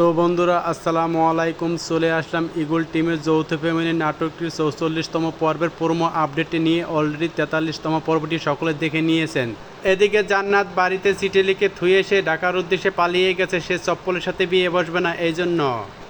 তো বন্ধুরা, আসসালামু আলাইকুম। চলে আসলাম ইগল টিমের যৌথ ফ্যামিলি নাটকটির চৌচল্লিশতম পর্বের প্রোমো আপডেটটি নিয়ে অলরেডি তেতাল্লিশতম পর্বটি সকলে দেখে নিয়েছেন। এদিকে জান্নাত বাড়িতে চিঠি লিখে থুয়ে এসে ঢাকার উদ্দেশ্যে পালিয়ে গেছে, সে চপ্পলের সাথে বিয়ে বসবে না এই জন্য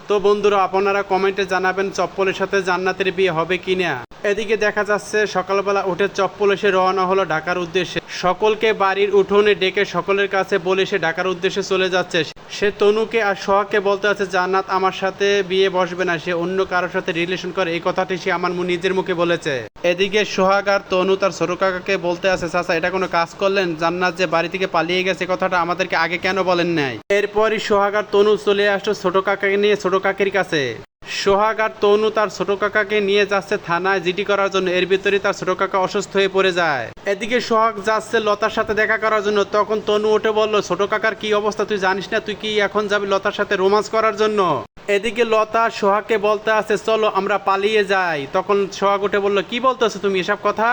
তো বন্ধুরা, আপনারা কমেন্টে জানাবেন চপ্পলের সাথে জান্নাতের বিয়ে হবে কিনা। এদিকে দেখা যাচ্ছে সকালবেলা উঠে চপ্পল এসে রওনা হলো ঢাকার উদ্দেশ্যে। সকলকে বাড়ির উঠোনে ডেকে সকলের কাছে বলে সে ঢাকার উদ্দেশ্যে চলে যাচ্ছে। সে তনুকে আর সোহাগকে বলতে আছে, জান্নাত আমার সাথে বিয়ে বসবে না, সে অন্য কারোর সাথে রিলেশন করে। এই কথাটি সে আমার নিজের মুখে বলেছে। এদিকে সোহাগ আর তনু তার ছোট কাকাকে বলতে আছে, চাচা, এটা কোনো কাজ করলেন? জান্নাত যে বাড়ি থেকে পালিয়ে গেছে কথাটা আমাদেরকে আগে কেন বলেন নাই? এরপরই সোহাগ আর তনু চলে আসলো ছোট কাকাকে নিয়ে, ছোট কাকের কাছে। সোহাগ আর তনু তার ছোট কাকাকে নিয়ে যাচ্ছে থানায় জিডি করার জন্য। এর ভিতরে তার ছোট কাকা অসুস্থ হয়ে পড়ে যায়। এদিকে সোহাগ যাচ্ছে লতার সাথে দেখা করার জন্য। তখন তনু উঠে বলল, ছোট কাকার কি অবস্থা? তুই জানিস না তুই কি এখন যাবি লতার সাথে রোমান্স করার জন্য? এদিকে লতা সোহাগকে বলতে আছে, চলো আমরা পালিয়ে যাই। তখন সোহাগ উঠে বলল, কি বলতেছো তুমি এসব কথা?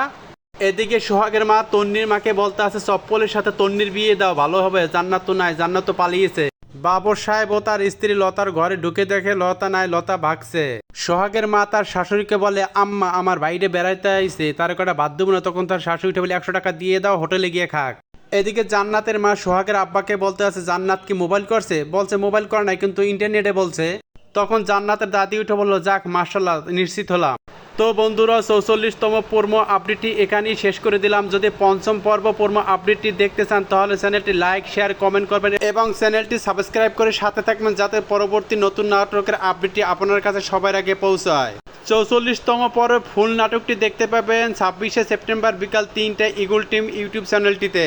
এদিকে সোহাগের মা তন্নির মাকে বলতে আছে, চপ্পলের সাথে তন্নির বিয়ে দাও, ভালো হবে। জান্নাত তো নাই, জান্নাত তো পালিয়েছে। বাবর সাহেব ও তার স্ত্রী লতার ঘরে ঢুকে দেখে লতা নাই, লতা ভাগছে। সোহাগের মা তার শাশুড়িকে বলে, আম্মা, আমার বাইরে বেড়াইতে আইছে। তার কটা বাধ্য না, তখন তার শাশুড়ি বলে, একশো টাকা দিয়ে দাও, হোটেলে গিয়ে খাক। এদিকে জান্নাতের মা সোহাগের আব্বাকে বলতে আছে, জান্নাত কি মোবাইল করছে? বলছে, মোবাইল করে নাই, কিন্তু ইন্টারনেটে বলছে। তখন জান্নাতের দাদি উঠে বলল, যাক মার্শাল্লাহ নিশ্চিত হলাম। তো বন্ধুরা, চৌচল্লিশতম পর্ব আপডেটটি এখানেই শেষ করে দিলাম। যদি পঞ্চম পর্ব পর্ব আপডেটটি দেখতে চান, তাহলে চ্যানেলটি লাইক, শেয়ার, কমেন্ট করবেন এবং চ্যানেলটি সাবস্ক্রাইব করে সাথে থাকবেন যাতে পরবর্তী নতুন নাটকের আপডেটটি আপনার কাছে সবার আগে পৌঁছায়। চৌচল্লিশতম পর্বে ফুল নাটকটি দেখতে পাবেন ছাব্বিশে সেপ্টেম্বর বিকাল তিনটায় ইগুল টিম ইউটিউব চ্যানেলটিতে।